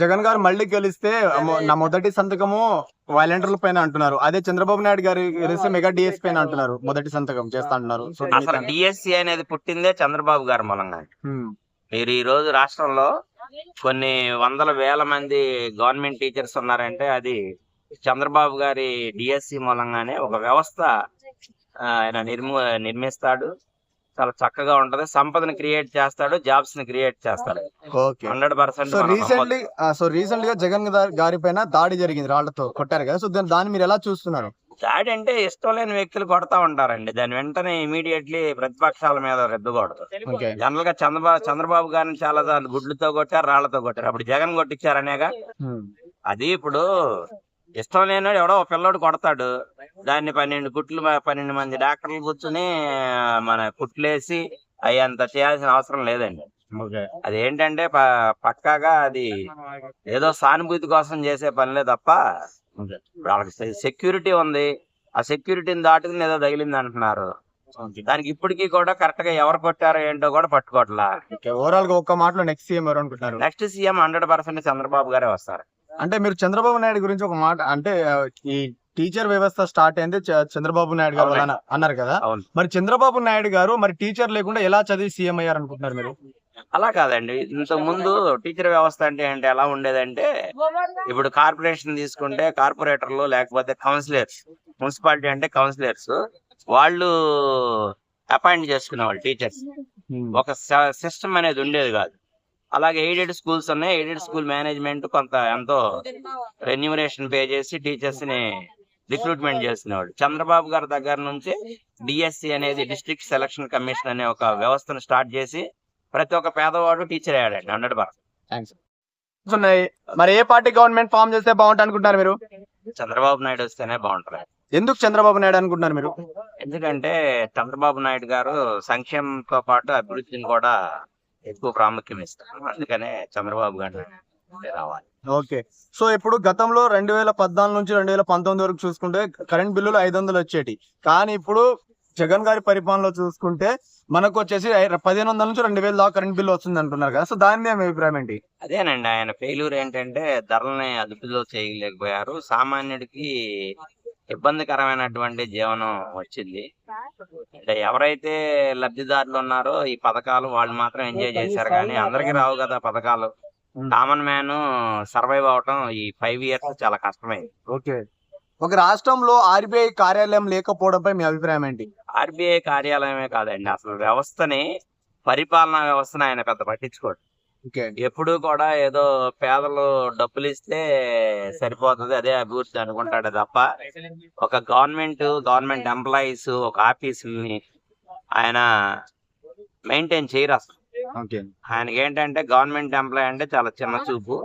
జగన్ గారు మళ్ళీ గెలిస్తే నా మొదటి సంతకము వాలంటీర్ల పైన అంటున్నారు. అదే చంద్రబాబు నాయుడు గారు గెలిస్తే మెగా డిఎస్ పైన అంటున్నారు. మొదటి సంతకం చేస్తా అంటున్నారు అసలు డిఎస్సి అనేది పుట్టిందే చంద్రబాబు గారి మూలంగా. మీరు ఈ రోజు రాష్ట్రంలో కొన్ని వందల వేల మంది గవర్నమెంట్ టీచర్స్ ఉన్నారంటే అది చంద్రబాబు గారి డిఎస్సి మూలంగానే ఒక వ్యవస్థ ఆయన నిర్ము నిర్మిస్తాడు. చాలా చక్కగా ఉంటది. సంపదను క్రియేట్ చేస్తాడు జాబ్స్ని క్రియేట్ చేస్తాడు. Okay. Hundred percent so recently so రీసెంట్గా జగన్ గారి పైన దాడి జరిగింది. రాళ్ళతో కొట్టారు కదా. సో దాన్ని మీరు ఎలా చూస్తున్నారు? దాడి అంటే ఇష్టం లేని వ్యక్తులు కొడతా ఉంటారండి. దాని వెంటనే ఇమీడియట్లీ ప్రతిపక్షాల మీద రెద్దకూడదు ఓకే. జనరల్గా చంద్రబాబు చంద్రబాబు గారిని చాలా గుడ్లతో కొట్టారు రాళ్ళతో కొట్టారు. అప్పుడు జగన్ కొట్టించారనేగా. అది ఇప్పుడు ఇష్టం లేనివాడు ఎవడో ఒక పిల్లోడు కొడతాడు. దాన్ని పన్నెండు కుట్లు మ- పన్నెండు మంది డాక్టర్లు కూర్చుని మన కుట్లేసి అవి అంత చేయాల్సిన అవసరం లేదండి. ఓకే. అది ఏంటంటే ప- పక్కాగా అది ఏదో సానుభూతి కోసం చేసే పనిలే తప్ప వాళ్ళకి సెక్యూరిటీ ఉంది. ఆ సెక్యూరిటీని దాటుకుని ఏదో తగిలింది అంటున్నారు. దానికి ఇప్పటికీ కూడా కరెక్ట్గా ఎవరు కొట్టారో ఏంటో కూడా పట్టుకోవట్లా ఓవరాల్గా ఒక్క మాటలో నెక్స్ట్ సీఎం ఎవరు అనుకుంటున్నారు? Next CM hundred percent Chandrababu గారే వస్తారు. అంటే మీరు చంద్రబాబు నాయుడు గురించి ఒక మాట అంటే ఈ టీచర్ వ్యవస్థ స్టార్ట్ అయింది చంద్రబాబు నాయుడు గారు అన్నారు కదా. అవును. మరి చంద్రబాబు నాయుడు గారు మరి టీచర్ లేకుండా ఎలా చదివి సీఎం అయ్యారు అనుకుంటున్నారు మీరు? అలా కాదండి. ఇంతకు ముందు టీచర్ వ్యవస్థ అంటే అంటే ఎలా ఉండేదంటే ఇప్పుడు కార్పొరేషన్ తీసుకుంటే కార్పొరేటర్లు లేకపోతే కౌన్సిలర్స్ మున్సిపాలిటీ అంటే కౌన్సిలర్స్ వాళ్ళు అపాయింట్ చేసుకునేవాళ్ళు టీచర్స్. ఒక సిస్టమ్ అనేది ఉండేది కాదు. అలాగే ఎయిడెడ్ స్కూల్స్ ఉన్నాయి. ఎయిడెడ్ స్కూల్ మేనేజ్మెంట్ కొంత ఎంతో రెన్యూమరేషన్ పే చేసి టీచర్స్ని రిక్రూట్మెంట్ చేస్తున్నవాడు చంద్రబాబు గారి దగ్గర నుంచి డిఎస్సి అనేది డిస్ట్రిక్ట్ సెలక్షన్ కమిషన్ అనే ఒక వ్యవస్థను స్టార్ట్ చేసి ప్రతి ఒక్క పేదవాడు టీచర్ అయ్యాడండి హండ్రెడ్ పర్సెంట్. ఉన్నాయి మరి ఏ పార్టీ గవర్నమెంట్ ఫామ్ చేస్తే బాగుంటుంది అనుకుంటున్నారు మీరు? చంద్రబాబు నాయుడు వస్తేనే బాగుంటుంది ఎందుకు చంద్రబాబు నాయుడు అనుకుంటున్నారు మీరు? ఎందుకంటే చంద్రబాబు నాయుడు గారు సంక్షేమంతో పాటు అభివృద్ధిని కూడా ఎక్కువ ప్రాముఖ్యం ఇస్తారు అందుకనే చంద్రబాబు గారు రావాలి. ఓకే. సో ఇప్పుడు గతంలో రెండు వేల పద్నాలుగు నుంచి రెండు వేల పంతొమ్మిది వరకు చూసుకుంటే కరెంట్ బిల్లులు ఐదు వందలు వచ్చేటి. కానీ ఇప్పుడు జగన్ గారి పరిపాలనలో చూసుకుంటే మనకు వచ్చేసి పదిహేను వందల నుంచి రెండు వేల దాకా కరెంట్ బిల్లు వస్తుంది అంటున్నారు కదా. సో దాని మీద మీ అభిప్రాయం ఏంటి? అదేనండి. ఆయన ఫెయిల్యూర్ ఏంటంటే ధరల్ని అదుపులో చేయలేకపోయారు. సామాన్యుడికి ఇబ్బందికరమైనటువంటి జీవనం వచ్చింది. అంటే ఎవరైతే లబ్ధిదారులు ఉన్నారో ఈ పథకాలు వాళ్ళు మాత్రం ఎంజాయ్ చేశారు. కానీ అందరికి రావు కదా పథకాలు. కామన్ మ్యాన్ సర్వైవ్ అవటం ఈ ఫైవ్ ఇయర్స్ చాలా కష్టమైంది. ఓకే. ఒక రాష్ట్రంలో ఆర్బీఐ కార్యాలయం లేకపోవడంపై మీ అభిప్రాయం ఏంటి? ఆర్బీఐ కార్యాలయమే కాదండి. అసలు వ్యవస్థని పరిపాలనా వ్యవస్థను ఆయన పెద్ద పట్టించుకోడు. ఎప్పుడు కూడా ఏదో పేదలు డబ్బులు ఇస్తే సరిపోతుంది అదే అభివృద్ధి అనుకుంటాడు తప్ప ఒక గవర్నమెంట్ గవర్నమెంట్ ఎంప్లాయీస్ ఒక ఆఫీసుని ఆయన మెయింటైన్ చేయరు అసలు. ఆయనకి ఏంటంటే గవర్నమెంట్ ఎంప్లాయీ అంటే చాలా చిన్న చూపు.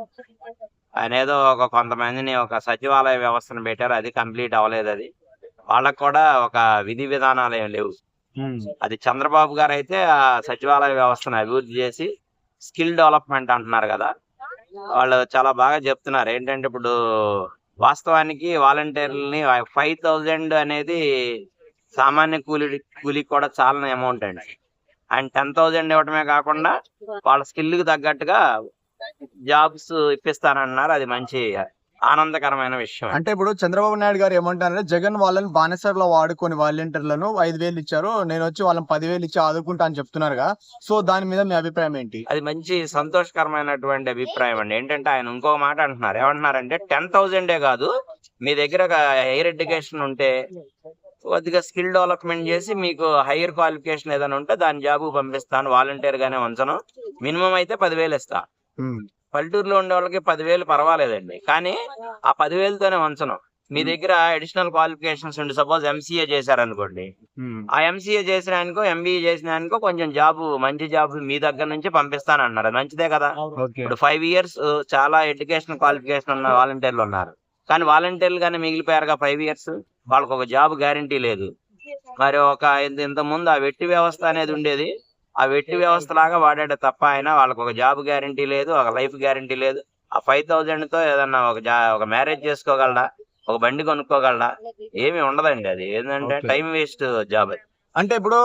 ఆయన ఏదో ఒక కొంతమందిని ఒక సచివాలయ వ్యవస్థను పెట్టారు అది కంప్లీట్ అవ్వలేదు అది. వాళ్ళకు కూడా ఒక విధి విధానాలు ఏం లేవు. అది చంద్రబాబు గారు అయితే ఆ సచివాలయ వ్యవస్థను అభివృద్ధి చేసి స్కిల్ డెవలప్మెంట్ అంటున్నారు కదా. వాళ్ళు చాలా బాగా చెప్తున్నారు. ఏంటంటే ఇప్పుడు వాస్తవానికి వాలంటీర్లని ఫైవ్ థౌజండ్ అనేది సామాన్య కూలి కూలికి కూడా చాలా అమౌంట్ అండి. అండ్ టెన్ థౌజండ్ ఇవ్వటమే కాకుండా వాళ్ళ స్కిల్కి తగ్గట్టుగా జాబ్స్ ఇప్పిస్తానన్నారు. అది మంచి ఆనందకరమైన విషయం అంటే ఇప్పుడు చంద్రబాబు నాయుడు గారు ఏమంటారంటే జగన్ వాళ్ళని బానిసర్లో వాడుకొని వాలంటీర్లను ఐదు వేలు ఇచ్చారు నేను వచ్చి వాళ్ళని పదివేలు ఇచ్చి ఆదుకుంటా అని చెప్తున్నారుగా. సో దాని మీద మీ అభిప్రాయం ఏంటి? అది మంచి సంతోషకరమైనటువంటి అభిప్రాయం అండి. ఏంటంటే ఆయన ఇంకో మాట అంటున్నారు. ఏమంటున్నారంటే టెన్ థౌజండే కాదు మీ దగ్గర హైయర్ ఎడ్యుకేషన్ ఉంటే కొద్దిగా స్కిల్ డెవలప్మెంట్ చేసి మీకు హైయర్ క్వాలిఫికేషన్ ఏదైనా ఉంటే దాని జాబ్ పంపిస్తాను వాలంటీర్ గానే ఉంచను. మినిమం అయితే పదివేలు ఇస్తా. పల్లెటూరులో ఉండే వాళ్ళకి పదివేలు పర్వాలేదండి. కానీ ఆ పదివేలతోనే ఉంచను మీ దగ్గర అడిషనల్ క్వాలిఫికేషన్స్ ఉండి సపోజ్ ఎంసీఏ చేశారనుకోండి. ఆ ఎంసీఏ చేసినానికో ఎంబీఏ చేసినానికో కొంచెం జాబ్ మంచి జాబ్ మీ దగ్గర నుంచి పంపిస్తానన్నారు. అది మంచిదే కదా? ఓకే. ఇప్పుడు ఫైవ్ ఇయర్స్ చాలా ఎడ్యుకేషన్ క్వాలిఫికేషన్ ఉన్న వాలంటీర్లు ఉన్నారు. కానీ వాలంటీర్లు కానీ మిగిలిపోయారుగా ఫైవ్ ఇయర్స్ వాళ్ళకి ఒక జాబ్ గ్యారంటీ లేదు. మరి ఒక ఇంత ఇంత ముందు ఆ వెట్టి వ్యవస్థ అనేది ఉండేది. ఆ వెట్టి వ్యవస్థ లాగా వాడాడు తప్ప ఆయన వాళ్ళకి ఒక జాబ్ గ్యారంటీ లేదు ఒక లైఫ్ గ్యారంటీ లేదు. ఆ ఫైవ్ థౌజండ్తో ఏదన్నా ఒక జా ఒక మ్యారేజ్ చేసుకోగలడా? ఒక బండి కొనుక్కోగలడా? ఏమీ ఉండదండి అది. ఏంటంటే. Time waste job. అంటే ఇప్పుడు